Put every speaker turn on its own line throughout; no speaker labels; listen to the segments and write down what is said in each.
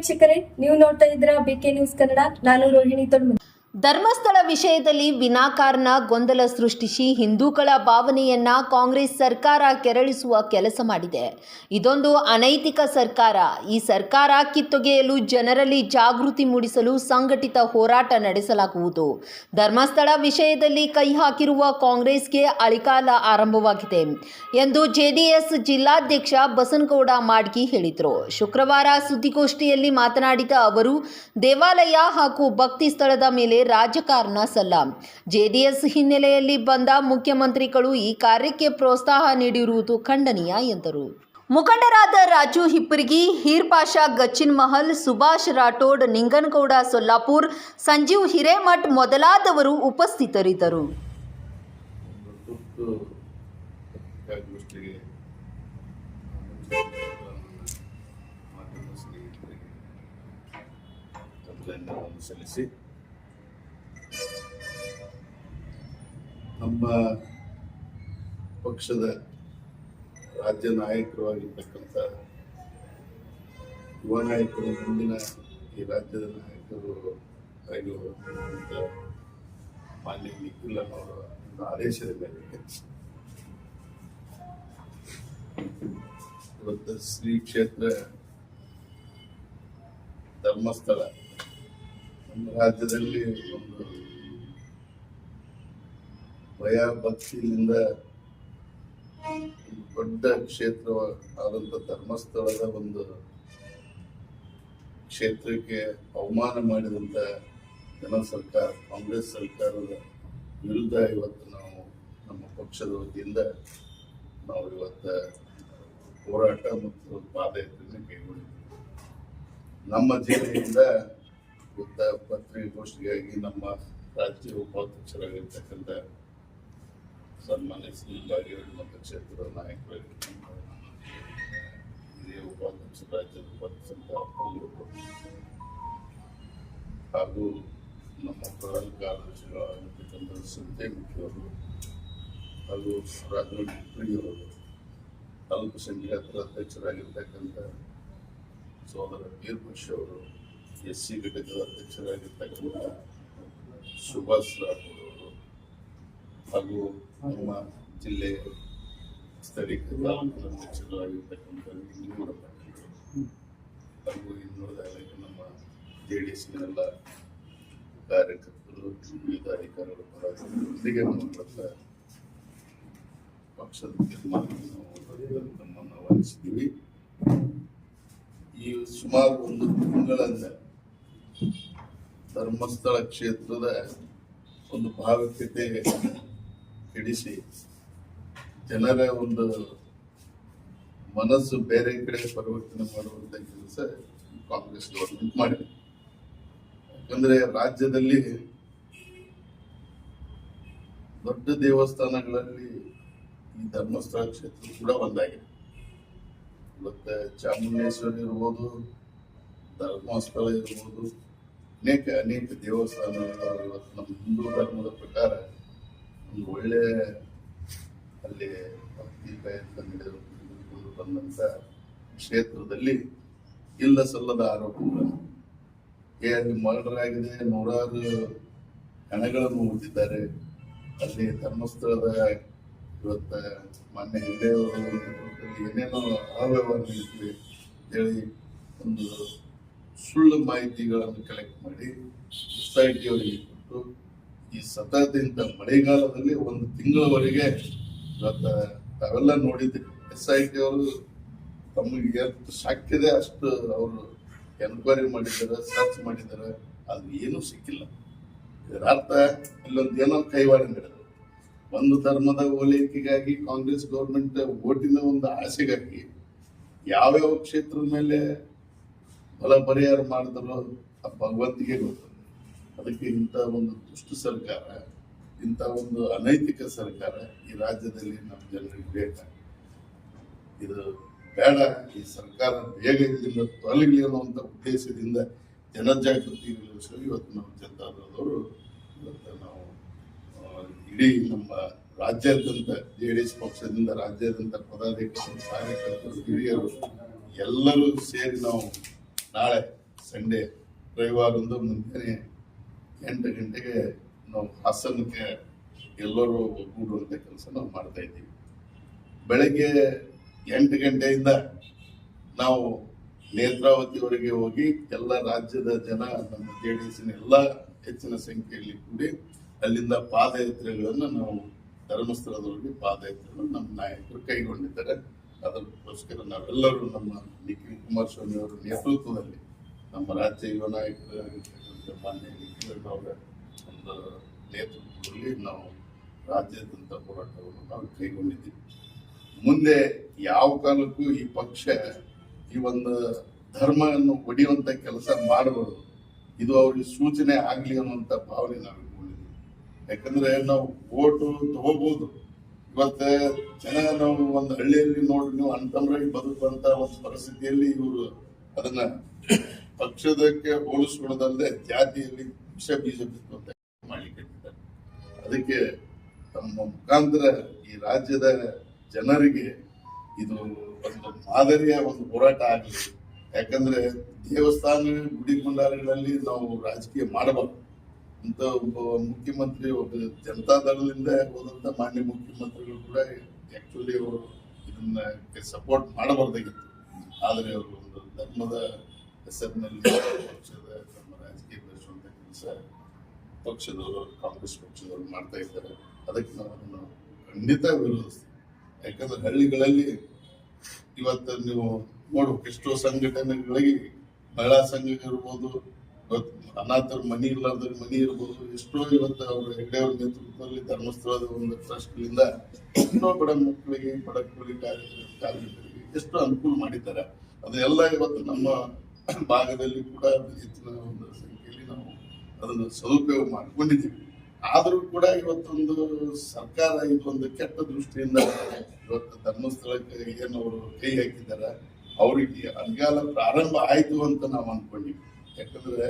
ವೀಕ್ಷಕರೇ ನೀವು ನೋಡ್ತಾ ಇದ್ರ ಬಿಕೆ ನ್ಯೂಸ್ ಕನ್ನಡ ನಾನು ರೋಹಿಣಿ ತೊಳ್ಮುದಿ
ಧರ್ಮಸ್ಥಳ ವಿಷಯದಲ್ಲಿ ವಿನಾಕಾರಣ ಗೊಂದಲ ಸೃಷ್ಟಿಸಿ ಹಿಂದೂಗಳ ಭಾವನೆಯನ್ನ ಕಾಂಗ್ರೆಸ್ ಸರ್ಕಾರ ಕೆರಳಿಸುವ ಕೆಲಸ ಮಾಡಿದೆ. ಇದೊಂದು ಅನೈತಿಕ ಸರ್ಕಾರ. ಈ ಸರ್ಕಾರ ಕಿತ್ತೊಗೆಯಲು ಜನರಲ್ಲಿ ಜಾಗೃತಿ ಮೂಡಿಸಲು ಸಂಘಟಿತ ಹೋರಾಟ ನಡೆಸಲಾಗುವುದು. ಧರ್ಮಸ್ಥಳ ವಿಷಯದಲ್ಲಿ ಕೈ ಹಾಕಿರುವ ಕಾಂಗ್ರೆಸ್ಗೆ ಅಳಿಕಾಲ ಆರಂಭವಾಗಿದೆ ಎಂದು ಜೆಡಿಎಸ್ ಜಿಲ್ಲಾಧ್ಯಕ್ಷ ಬಸನಗೌಡ ಮಾಡ್ಗಿ ಹೇಳಿದರು. ಶುಕ್ರವಾರ ಸುದ್ದಿಗೋಷ್ಠಿಯಲ್ಲಿ ಮಾತನಾಡಿದ ಅವರು, ದೇವಾಲಯ ಹಾಗೂ ಭಕ್ತಿ ಸ್ಥಳದ ಮೇಲೆ ರಾಜಕಾರಣ ಸಲ್ಲ. ಜೆಡಿಎಸ್ ಹಿನ್ನೆಲೆಯಲ್ಲಿ ಬಂದ ಮುಖ್ಯಮಂತ್ರಿಗಳು ಈ ಕಾರ್ಯಕ್ಕೆ ಪ್ರೋತ್ಸಾಹ ನೀಡಿರುವುದು ಖಂಡನೀಯ, ಎಂದರು. ಮುಖಂಡರಾದ ರಾಜು ಹಿಪ್ಪರಿಗಿ ಹೀರ್ ಪಾಷಾ ಗಚ್ಚಿನ್ ಮಹಲ್, ಸುಭಾಷ್ ರಾಠೋಡ್, ನಿಂಗನಗೌಡ ಸೊಲ್ಲಾಪುರ್, ಸಂಜೀವ್ ಹಿರೇಮಠ್ ಮೊದಲಾದವರು ಉಪಸ್ಥಿತರಿದ್ದರು.
ಸಲ್ಲಿಸಿ ನಮ್ಮ ಪಕ್ಷದ ರಾಜ್ಯ ನಾಯಕರಾಗಿರ್ತಕ್ಕಂಥ ಯುವ ನಾಯಕರು, ಮುಂದಿನ ಈ ರಾಜ್ಯದ ನಾಯಕರು ಆಗಿರುವಂಥ ಮಾನ್ಯ ಅವರ ಒಂದು ಆದೇಶದ ಮೇರೆಗೆ ಇವತ್ತು ಶ್ರೀ ಕ್ಷೇತ್ರ ಧರ್ಮಸ್ಥಳ, ನಮ್ಮ ರಾಜ್ಯದಲ್ಲಿ ಒಂದು ಭಯ, ಭಕ್ತಿಯಿಂದ ದೊಡ್ಡ ಕ್ಷೇತ್ರ ಆದಂತ ಧರ್ಮಸ್ಥಳದ ಒಂದು ಕ್ಷೇತ್ರಕ್ಕೆ ಅವಮಾನ ಮಾಡಿದಂತ ಜನ ಸರ್ಕಾರ, ಕಾಂಗ್ರೆಸ್ ಸರ್ಕಾರದ ವಿರುದ್ಧ ಇವತ್ತು ನಾವು ನಮ್ಮ ಪಕ್ಷದ ವತಿಯಿಂದ ನಾವು ಇವತ್ತು ಹೋರಾಟ ಮತ್ತು ಪಾದಯಾತ್ರೆಯನ್ನು ಕೈಗೊಂಡಿದ್ದೀವಿ ನಮ್ಮ ಜಿಲ್ಲೆಯಿಂದ ಇವತ್ತ ಪತ್ರಿಕಾಗೋಷ್ಠಿಗಾಗಿ ನಮ್ಮ ರಾಜ್ಯ ಉಪಾಧ್ಯಕ್ಷರಾಗಿರ್ತಕ್ಕಂಥ ಸನ್ಮಾನ್ಯ ಶ್ರೀ ಬಾಗೇವಾಡಿ ಮತಕ್ಷೇತ್ರದ ನಾಯಕರಾಗಿರ್ತಕ್ಕಂಥ ಹಿರಿಯ ಉಪಾಧ್ಯಕ್ಷ ರಾಜ್ಯದ ಉಪಾಧ್ಯಕ್ಷ ಹಾಗೂ ನಮ್ಮ ಪ್ರಧಾನ ಕಾರ್ಯದರ್ಶಿಗಳಾಗಿರ್ತಕ್ಕಂಥ ಸಂತೇಮುಖಿಯವರು ಹಾಗೂ ರಾಜನಹಳ್ಳಿ ಪ್ರಿಯವರು ಅಲ್ಪಸಂಖ್ಯಾತರ ಅಧ್ಯಕ್ಷರಾಗಿರ್ತಕ್ಕಂಥ ಸೋದರ ವೀರಪಕ್ಷ ಅವರು ಎಸ್ ಸಿ ಘಟಕದ ಅಧ್ಯಕ್ಷರಾಗಿರ್ತಕ್ಕಂಥ ಸುಭಾಷ್ ರಾಠೋಡ್ ಹಾಗೂ ನಮ್ಮ ಜಿಲ್ಲೆ ಸ್ಥಳೀಯ ನಮ್ಮ ಜೆ ಡಿ ಕಾರ್ಯಕರ್ತರು ವಿವಿಧ ಅಧಿಕಾರಿಗಳು ಇವತ್ತು ಪಕ್ಷದ ನಮ್ಮನ್ನು ಈ ಸುಮಾರು ಒಂದು ತಿಂಗಳಿಂದ ಧರ್ಮಸ್ಥಳ ಕ್ಷೇತ್ರದ ಒಂದು ಭಾವೈಕ್ಯತೆ ಕೆಡಿಸಿ ಜನರ ಒಂದು ಮನಸ್ಸು ಬೇರೆ ಕಡೆ ಪರಿವರ್ತನೆ ಮಾಡುವಂತ ಕೆಲಸ ಕಾಂಗ್ರೆಸ್ ಗೌರ್ಮೆಂಟ್ ಮಾಡಿದೆ. ಯಾಕಂದ್ರೆ ರಾಜ್ಯದಲ್ಲಿ ದೊಡ್ಡ ದೇವಸ್ಥಾನಗಳಲ್ಲಿ ಈ ಧರ್ಮಸ್ಥಳ ಕ್ಷೇತ್ರ ಕೂಡ ಒಂದಾಗಿದೆ. ಮತ್ತೆ ಚಾಮುಂಡೇಶ್ವರಿ ಇರ್ಬೋದು, ಧರ್ಮಸ್ಥಳ ಇರ್ಬೋದು, ಅನೇಕ ಅನೇಕ ದೇವಸ್ಥಾನಗಳು ಇವತ್ತು ನಮ್ಮ ಹಿಂದೂ ಧರ್ಮದ ಪ್ರಕಾರ ಒಂದು ಒಳ್ಳೆ ಅಲ್ಲಿ ಭಕ್ತಿ ಪ್ರಯತ್ನ ಬಂದಂಥ ಕ್ಷೇತ್ರದಲ್ಲಿ ಇಲ್ಲ ಸಲ್ಲದ ಆರೋಪಗಳು. ಏ ಅಲ್ಲಿ ಮರ್ಡರ್ ಆಗಿದೆ, ನೂರಾರು ಹಣಗಳನ್ನು ಹೊಂದಿದ್ದಾರೆ ಅಲ್ಲಿ ಧರ್ಮಸ್ಥಳದ ಇವತ್ತ ಮಾನ್ಯ ಹಿಂದೆಯವರು ಏನೇನೋ ಅವ್ಯವಹಾರ ನಡೀತಿದೆ ಹೇಳಿ ಒಂದು ಸುಳ್ಳು ಮಾಹಿತಿಗಳನ್ನು ಕಲೆಕ್ಟ್ ಮಾಡಿ ಸೊಸೈಟಿಯವರಿಗೆ ಕೊಟ್ಟು ಈ ಸತತದಿಂದ ಮಳೆಗಾಲದಲ್ಲಿ ಒಂದು ತಿಂಗಳವರೆಗೆ ಇವತ್ತು ತಾವೆಲ್ಲ ನೋಡಿದ್ರಿ ಎಸ್ ಐ ಟಿ ಅವರು ತಮಗೆ ಎಷ್ಟು ಸಾಕಿದೆ ಅಷ್ಟು ಅವರು ಎನ್ಕ್ವೈರಿ ಮಾಡಿದ್ದಾರೆ ಸರ್ಚ್ ಮಾಡಿದ್ದಾರೆ. ಅದು ಏನೂ ಸಿಕ್ಕಿಲ್ಲ. ಇದರ ಇಲ್ಲೊಂದು ಏನೋ ಕೈವಾಡ ನಡೆದು. ಒಂದು ಧರ್ಮದ ಓಲೈಕೆಗಾಗಿ ಕಾಂಗ್ರೆಸ್ ಗೌರ್ಮೆಂಟ್ ಓಟಿನ ಒಂದು ಆಸೆಗಾಗಿ ಯಾವ್ಯಾವ ಕ್ಷೇತ್ರದ ಮೇಲೆ ಬಲ ಪರಿಹಾರ ಮಾಡಿದ್ರು ಭಗವಂತಿಗೆ ಗೊತ್ತು. ಅದಕ್ಕೆ ಇಂಥ ಒಂದು ದುಷ್ಟ ಸರ್ಕಾರ, ಇಂಥ ಒಂದು ಅನೈತಿಕ ಸರ್ಕಾರ ಈ ರಾಜ್ಯದಲ್ಲಿ ನಮ್ಮ ಜನರಿಗೆ ಬೇಕಾಗಿದೆ ಇದು ಬೇಡ. ಈ ಸರ್ಕಾರ ಬೇಗ ಇದರಿಂದ ತೊಲಗಲಿ ಅನ್ನುವಂಥ ಉದ್ದೇಶದಿಂದ ಜನಜಾಗೃತಿ ಇವತ್ತು ನಮ್ಮ ಜನತಾದಳದವರು ಇವತ್ತು ನಾವು ಇಡೀ ನಮ್ಮ ರಾಜ್ಯಾದ್ಯಂತ ಜೆ ಡಿ ಎಸ್ ಪಕ್ಷದಿಂದ ರಾಜ್ಯಾದ್ಯಂತ ಪದಾಧಿಕಾರಿ, ಕಾರ್ಯಕರ್ತರು, ಹಿರಿಯರು ಎಲ್ಲರೂ ಸೇರಿ ನಾವು ನಾಳೆ ಸಂಡೇ, ರವಿವಾರದಂದು ಮುಂಜಾನೆ ಎಂಟು ಗಂಟೆಗೆ ನಾವು ಹಾಸನಕ್ಕೆ ಎಲ್ಲರೂ ಒಗ್ಗೂಡುವಂಥ ಕೆಲಸ ನಾವು ಮಾಡ್ತಾ ಇದ್ದೀವಿ. ಬೆಳಗ್ಗೆ ಎಂಟು ಗಂಟೆಯಿಂದ ನಾವು ನೇತ್ರಾವತಿವರೆಗೆ ಹೋಗಿ ಎಲ್ಲ ರಾಜ್ಯದ ಜನ, ನಮ್ಮ ಜೆ ಡಿ ಎಸ್ನ ಎಲ್ಲ ಹೆಚ್ಚಿನ ಸಂಖ್ಯೆಯಲ್ಲಿ ಕೂಡಿ ಅಲ್ಲಿಂದ ಪಾದಯಾತ್ರೆಗಳನ್ನು ನಾವು ಧರ್ಮಸ್ಥಳದವರೆಗೆ ಪಾದಯಾತ್ರೆಗಳನ್ನು ನಮ್ಮ ನಾಯಕರು ಕೈಗೊಂಡಿದ್ದಾರೆ. ಅದಕ್ಕೋಸ್ಕರ ನಾವೆಲ್ಲರೂ ನಮ್ಮ ನಿಖಿಲ್ ಕುಮಾರಸ್ವಾಮಿ ಅವರ ನೇತೃತ್ವದಲ್ಲಿ ನಮ್ಮ ರಾಜ್ಯ ಯುವ ನಾಯಕರಾಗಿರ್ತಕ್ಕಂಥ ಒಂದು ನೇತೃತ್ವದಲ್ಲಿ ನಾವು ರಾಜ್ಯಾದ್ಯಂತ ಹೋರಾಟವನ್ನು ನಾವು ಕೈಗೊಂಡಿದ್ದೀವಿ. ಮುಂದೆ ಯಾವ ಕಾಲಕ್ಕೂ ಈ ಪಕ್ಷ ಈ ಒಂದು ಧರ್ಮವನ್ನು ಒಡೆಯುವಂತ ಕೆಲಸ ಮಾಡಬಾರ್ದು. ಇದು ಅವ್ರಿಗೆ ಸೂಚನೆ ಆಗ್ಲಿ ಅನ್ನುವಂತ ಭಾವನೆ ನಾವು ಯಾಕಂದ್ರೆ ನಾವು ಓಟು ತಗೋಬಹುದು ಇವತ್ತು ಜನ ನಾವು ಒಂದು ಹಳ್ಳಿಯಲ್ಲಿ ನೋಡಿ ನೀವು ಅಣ್ತಮ್ರಾಗಿ ಬದುಕುವಂತ ಒಂದು ಪರಿಸ್ಥಿತಿಯಲ್ಲಿ ಇವರು ಅದನ್ನ ಪಕ್ಷದಕ್ಕೆ ಹೋಲಿಸ್ಕೊಳ್ಳೋದಲ್ಲದೆ ಜಾತಿಯಲ್ಲಿ ವಿಷ ಬೀಜ ಮಾಡ್ಲಿಕ್ಕೆ ಅದಕ್ಕೆ ತಮ್ಮ ಮುಖಾಂತರ ಈ ರಾಜ್ಯದ ಜನರಿಗೆ ಇದು ಒಂದು ಮಾದರಿಯ ಒಂದು ಹೋರಾಟ ಆಗಲಿ. ಯಾಕಂದ್ರೆ ದೇವಸ್ಥಾನ ಗುಡಿ ಗುಂಡಾರಗಳಲ್ಲಿ ನಾವು ರಾಜಕೀಯ ಮಾಡಬಾರ್ದು. ಅಂತ ಒಬ್ಬ ಮುಖ್ಯಮಂತ್ರಿ, ಒಬ್ಬ ಜನತಾ ದಳದಿಂದ ಹೋದಂತ ಮಾನ್ಯ ಮುಖ್ಯಮಂತ್ರಿಗಳು ಕೂಡ ಆಕ್ಚುಲಿ ಅವರು ಇದನ್ನ ಸಪೋರ್ಟ್ ಮಾಡಬಾರ್ದಾಗಿತ್ತು. ಆದ್ರೆ ಅವರು ಒಂದು ಧರ್ಮದ ಹೆಸರಿನಲ್ಲಿ ಪಕ್ಷದ ರಾಜಕೀಯ ಬೆಳೆಸುವಂತ ಕೆಲಸ ಪಕ್ಷದವರು ಕಾಂಗ್ರೆಸ್ ಪಕ್ಷದವರು ಮಾಡ್ತಾ ಇದ್ದಾರೆ. ಅದಕ್ಕೆ ನಾವು ಖಂಡಿತ ವಿರೋಧಿಸ್ತೀವಿ. ಯಾಕಂದ್ರೆ ಹಳ್ಳಿಗಳಲ್ಲಿ ಇವತ್ತು ನೀವು ನೋಡ್ಬೇಕು, ಎಷ್ಟೋ ಸಂಘಟನೆಗಳಿಗೆ ಮಹಿಳಾ ಸಂಘ ಇರ್ಬೋದು ಅನಾಥರ ಮನಿ ಇರ್ಲಾರ್ದ್ರ ಮನಿ ಇರ್ಬೋದು, ಎಷ್ಟೋ ಇವತ್ತು ಅವರು ಹೆಗ್ಡೆಯವ್ರ ನೇತೃತ್ವದಲ್ಲಿ ಧರ್ಮಸ್ಥಳದ ಒಂದು ಟ್ರಸ್ಟ್ಲಿಂದ ಎಷ್ಟೋ ಬಡ ಮಕ್ಕಳಿಗೆ, ಬಡ ಕೂಲಿ ಕಾರ್ಮಿಕರಿಗೆ ಎಷ್ಟೋ ಅನುಕೂಲ ಮಾಡಿದ್ದಾರೆ. ಅದೆಲ್ಲ ಇವತ್ತು ನಮ್ಮ ಭಾಗದಲ್ಲಿ ಕೂಡ ಹೆಚ್ಚಿನ ಒಂದು ಸಂಖ್ಯೆಯಲ್ಲಿ ನಾವು ಅದನ್ನು ಸದುಪಯೋಗ ಮಾಡ್ಕೊಂಡಿದ್ದೀವಿ. ಆದರೂ ಕೂಡ ಇವತ್ತೊಂದು ಸರ್ಕಾರ ಇದೊಂದು ಕೆಟ್ಟ ದೃಷ್ಟಿಯಿಂದ ಇವತ್ತು ಧರ್ಮಸ್ಥಳಕ್ಕೆ ಏನು ಅವರು ಕೈ ಹಾಕಿದ್ದಾರೆ, ಅವರಿಗೆ ಅನ್ಗಾಲ ಪ್ರಾರಂಭ ಆಯ್ತು ಅಂತ ನಾವು ಅನ್ಕೊಂಡಿವಿ ಯಾಕಂದ್ರೆ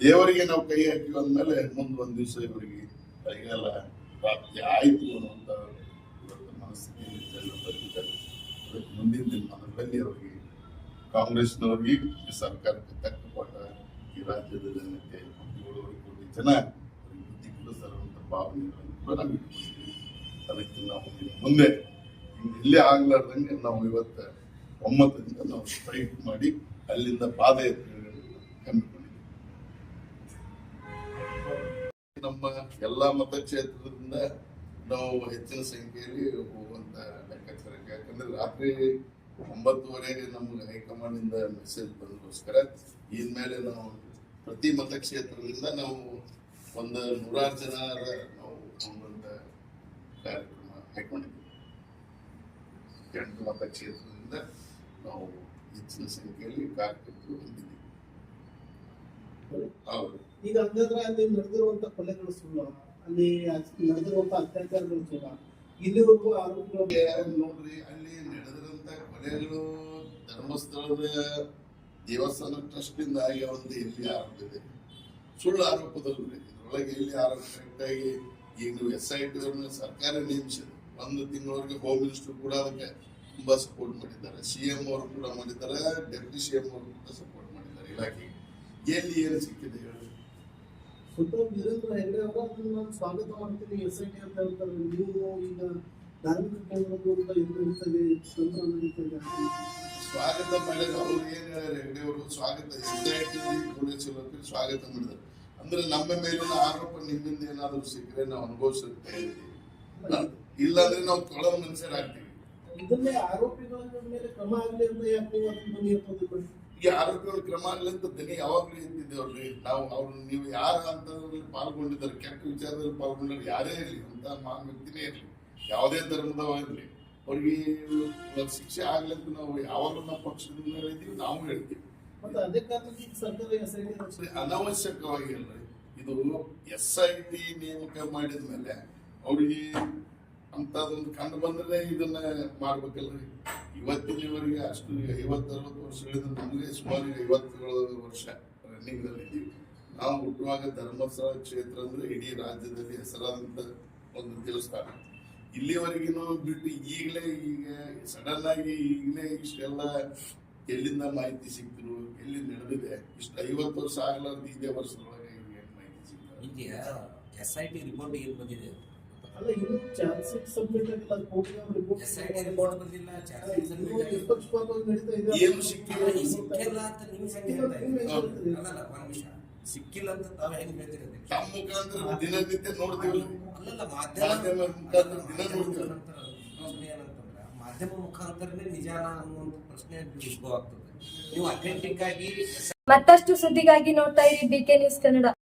ದೇವರಿಗೆ ನಾವು ಕೈ ಹಾಕಿ ಅಂದಮೇಲೆ ಮುಂದ್ ಒಂದು ದಿವಸ ಇವರಿಗೆ ಕೈಗಾಲ ಪ್ರಾಪ್ತಿ ಆಯಿತು ಅನ್ನುವಂತ ಇವತ್ತು ಅದಕ್ಕೆ ಮುಂದಿನ ದಿನಮಾನಗಳಲ್ಲಿ ಅವರಿಗೆ ಕಾಂಗ್ರೆಸ್ನವರಿಗೆ ಈ ಸರ್ಕಾರಕ್ಕೆ ತಕ್ಕ ಪಾಠ ಈ ರಾಜ್ಯದ ಜನತೆ ಕೋಟಿ ಜನ ಬುದ್ಧಿ ಭಾವನೆಗಳನ್ನು ಅದಕ್ಕೆ ನಾವು ಮುಂದೆ ಇಲ್ಲೇ ಆಗ್ಲಾರ್ದಂಗೆ ನಾವು ಇವತ್ತು ಒಮ್ಮತದಿಂದ ನಾವು ಸ್ಟ್ರೈಕ್ ಮಾಡಿ ಅಲ್ಲಿಂದ ಪಾದಯಾತ್ರೆಗಳನ್ನು ಹಮ್ಮಿಕೊಂಡಿದ್ದೀವಿ. ನಮ್ಮ ಎಲ್ಲಾ ಮತಕ್ಷೇತ್ರದಿಂದ ನಾವು ಹೆಚ್ಚಿನ ಸಂಖ್ಯೆಯಲ್ಲಿ ಹೋಗುವಂತ ಲೆಕ್ಕಾಚಾರಕ್ಕೆ ಯಾಕಂದ್ರೆ ರಾತ್ರಿ ಒಂಬತ್ತುವರೆಗೆ ನಮ್ಗೆ ಹೈಕಮಾಂಡ್ ಇಂದ ಮೆಸೇಜ್ ಬಂದಕ್ಕೋಸ್ಕರ ಇನ್ಮೇಲೆ ನಾವು ಪ್ರತಿ ಮತಕ್ಷೇತ್ರದಿಂದ ನಾವು ಒಂದು ನೂರಾರು ಜನ ನಾವು ಹೋಗುವಂತ ಕಾರ್ಯಕ್ರಮ ಹಾಕೊಂಡಿದ್ದೀವಿ ಎಂಟು ಮತಕ್ಷೇತ್ರದಿಂದ ನಾವು ಹೆಚ್ಚಿನ ಸಂಖ್ಯೆಯಲ್ಲಿ ಕಾರ್ಯಕರ್ತರು ಹೊಂದಿದ್ದೀವಿ ಹೌದು.
ಈಗ ಹಂಗಾದ್ರೆ ಅಲ್ಲಿ ನಡೆದಿರುವಂತ ಕೊಲೆಗಳು ಸುಳ್ಳ. ಅಲ್ಲಿ ನಡೆದಿರುವಂತ ಅತ್ಯಾಚಾರಗಳು ಸುಳ್ಳು. ಇಲ್ಲಿವರೆಗೂ ಆರೋಪಿಗಳು
ನಮ್ಗೆ ನೋಡ್ರಿ, ಅಲ್ಲಿ ನಡೆದಿರಂತ ಕೊಲೆಗಳು ಧರ್ಮಸ್ಥಳದ ದೇವಸ್ಥಾನ ಟ್ರಸ್ಟ್ ಇಂದ ಆಗಿ ಒಂದು ಇಲ್ಲಿ ಆರೋಪ ಇದೆ. ಸುಳ್ಳು ಆರೋಪದಲ್ಲಿ ಇದರೊಳಗೆ ಎಲ್ಲಿ ಆರೋಪ ಕರೆಕ್ಟ್ ಆಗಿ ಈಗ ನೀವು ಎಸ್ ಐ ಟಿ ಸರ್ಕಾರ ನೇಮಿಸಿದೆ. ಒಂದು ತಿಂಗಳವರೆಗೆ ಹೋಮ್ ಮಿನಿಸ್ಟರ್ ಕೂಡ ಅದಕ್ಕೆ ತುಂಬಾ ಸಪೋರ್ಟ್ ಮಾಡಿದ್ದಾರೆ. ಸಿ ಎಂ ಅವರು ಕೂಡ ಮಾಡಿದ್ದಾರೆ. ಡೆಪ್ಯೂಟಿ ಸಿ ಎಂ ಅವರು ಕೂಡ ಸಪೋರ್ಟ್ ಮಾಡಿದ್ದಾರೆ. ಇಲಾಖೆಗೆ. ಎಲ್ಲಿ ಏನು ಸಿಕ್ಕಿದೆ
ಸ್ವತಃ ವೀರೇಂದ್ರ ಹೆಗಡೆ ಅವರು ನಾನು ಸ್ವಾಗತ ಮಾಡ್ತೀನಿ ಎಸ್ ಐ ಟಿ ಅಂತ ಹೇಳ್ತಾರೆ. ನೀವು ಈಗ ಧಾರ್ಮಿಕ ಕೇಂದ್ರಗಳು ಅಂತ
ಸ್ವಾಗತ ಮಾಡಿದ್ರೆ ಅವ್ರು ಏನು ಹೇಳ್ಯಾರ ಹೆಗ್ಡೆ ಅವರು? ಸ್ವಾಗತ ಎಸ್ಐಟಿ ಪೊಲೀಸ್ ಇಲಾಖೆ ಸ್ವಾಗತ ಮಾಡಿದ್ರು. ಅಂದ್ರೆ ನಮ್ಮ ಮೇಲಿನ ಆರೋಪ ನಿಮ್ಮಿಂದ ಏನಾದ್ರು ಸಿಕ್ಕರೆ ನಾವು ಅನುಭವಿಸುತ್ತೆ ಇಲ್ಲಾಂದ್ರೆ ನಾವು ತೊಳ ಮನುಷ್ಯರಾಗ್ತೀವಿ
ಇದನ್ನೇ ಆರೋಪಿಗಳ ಮೇಲೆ ಕ್ರಮ ಆಗಲಿ ಅಂತ ಯಾಕೆ ನೀವು ಅದನ್ನ?
ಈ ಆರೋಪಿಗಳ ಕ್ರಮ ಅಂತ ದನಿ ಯಾವಾಗ್ಲೂ ಇದ್ದಿದ್ದೇವ್ರಿ ನಾವು ಅವ್ರು ನೀವು ಯಾರ ಅಂತ ಪಾಲ್ಗೊಂಡಿದ್ದಾರೆ ಕೆಟ್ಟ ವಿಚಾರದಲ್ಲಿ ಪಾಲ್ಗೊಂಡಾರೆ ಯಾರೇ ಇರಲಿ ಅಂತ ಮಾನ್ ವ್ಯಕ್ತಿನೇ ಇರಲಿ. ಯಾವುದೇ ಧರ್ಮದವ ಇರಲಿ. ಅವ್ರಿಗೆ ಶಿಕ್ಷೆ ಆಗಲಿ ಅಂತ ನಾವು ಯಾವಾಗಲೂ ನಮ್ಮ ಪಕ್ಷದಿಂದ ಇದ್ದೀವಿ ನಾವು ಹೇಳ್ತೀವಿ. ಅನಾವಶ್ಯಕವಾಗಿ ಅಲ್ರಿ ಇದು ಎಸ್ ಐ ಟಿ ನೇಮಕ ಮಾಡಿದ ಮೇಲೆ ಅವ್ರಿಗೆ ಅಂತದೊಂದು ಕಂಡು ಬಂದ್ರೆ ಇದನ್ನ ಮಾಡ್ಬೇಕಲ್ರಿ ಇವತ್ತಿನವರೆಗೆ ಅಷ್ಟು ಐವತ್ತು ಅರವತ್ತು ವರ್ಷಗಳಿಂದ ನಮಗೆ ಸುಮಾರು ಐವತ್ತೇಳು ವರ್ಷ ರನ್ನಿಂಗ್ ದಲ್ಲಿ ಇದ್ದೀವಿ ನಾವು ಹುಟ್ಟುವಾಗ ಧರ್ಮಸ್ಥಳ ಕ್ಷೇತ್ರ ಅಂದ್ರೆ ಇಡೀ ರಾಜ್ಯದಲ್ಲಿ ಹೆಸರಾದಂಥ ಒಂದು ದೇವಸ್ಥಾನ. ಇಲ್ಲಿವರೆಗಿನೂ ಬಿಟ್ಟು ಈಗಲೇ ಈಗ ಸಡನ್ ಆಗಿ ಈಗಲೇ ಇಷ್ಟೆಲ್ಲ ಎಲ್ಲಿಂದ ಮಾಹಿತಿ ಸಿಕ್ತು ಎಲ್ಲಿ ನಡೆದಿದೆ, ಇಷ್ಟು ಐವತ್ತು ವರ್ಷ ಆಗಲಾರ್ದು ಇದೇ ವರ್ಷದೊಳಗೆ ಮಾಹಿತಿ ಸಿಗ್ತದೆ?
ಎಸ್ ಐ ಟಿ ರಿಪೋರ್ಟ್ ಏನು ಬಂದಿದೆ?
ಅಲ್ಲ ಇನ್ನು ಚಾರ್ಜ್ ಶೀಟ್ ಸಬ್ಮಿಟ್ ಆಗಿಲ್ಲ ಕೋರ್ಟ್ಗೆ ರಿಪೋರ್ಟ್
ಎಸ್ ರಿಪೋರ್ಟ್ ಬಂದಿಲ್ಲ ಚಾರ್ಜ್ ಶೀಟ್ submit ಆಗಿಲ್ಲ.
ನಿಷ್ಪಕ್ಷಪಾತವಾಗಿ ನಡೀತಾ ಇದೆ
ಏನು ಸಿಕ್ಕಿಲ್ಲ,
ಈ ಸಿಕ್ಕಿಲ್ಲ ಅಂತ ನೀವು ಹೆಂಗೆ ಹೇಳ್ತಾ ಇದ್ದೀರಿ? ಅಲ್ಲಲ್ಲ ಒಂದು ನಿಮಿಷ. ಸಿಕ್ಕಿಲ್ಲ ಅಂತ ತಾವ್ ಹೆಂಗ್ ಹೇಳ್ತೀರಿ ಅದಕ್ಕೆ?
ತಮ್ಮ ಮುಖಾಂತರ ದಿನನಿತ್ಯ ನೋಡ್ತೀವಿ.
ಅಲ್ಲಲ್ಲ ಮಾಧ್ಯಮ
ಮಾಧ್ಯಮ ಮುಖಾಂತರ ದಿನ ನೋಡ್ತೀವಿ.
ಪ್ರಶ್ನೆ ಏನಂತಂದ್ರೆ ಮಾಧ್ಯಮ ಮುಖಾಂತರನೇ ನಿಜಾನ ಅನ್ನುವಂಥ ಪ್ರಶ್ನೆ ಉದ್ಭವ ಆಗ್ತದೆ. ನೀವು ಅಥೆಂಟಿಕ್ ಆಗಿ
ಮತ್ತಷ್ಟು ಸುದ್ದಿಗಾಗಿ ನೋಡ್ತಾ ಇರಿ ಬಿಕೆ ನ್ಯೂಸ್ ಕನ್ನಡ.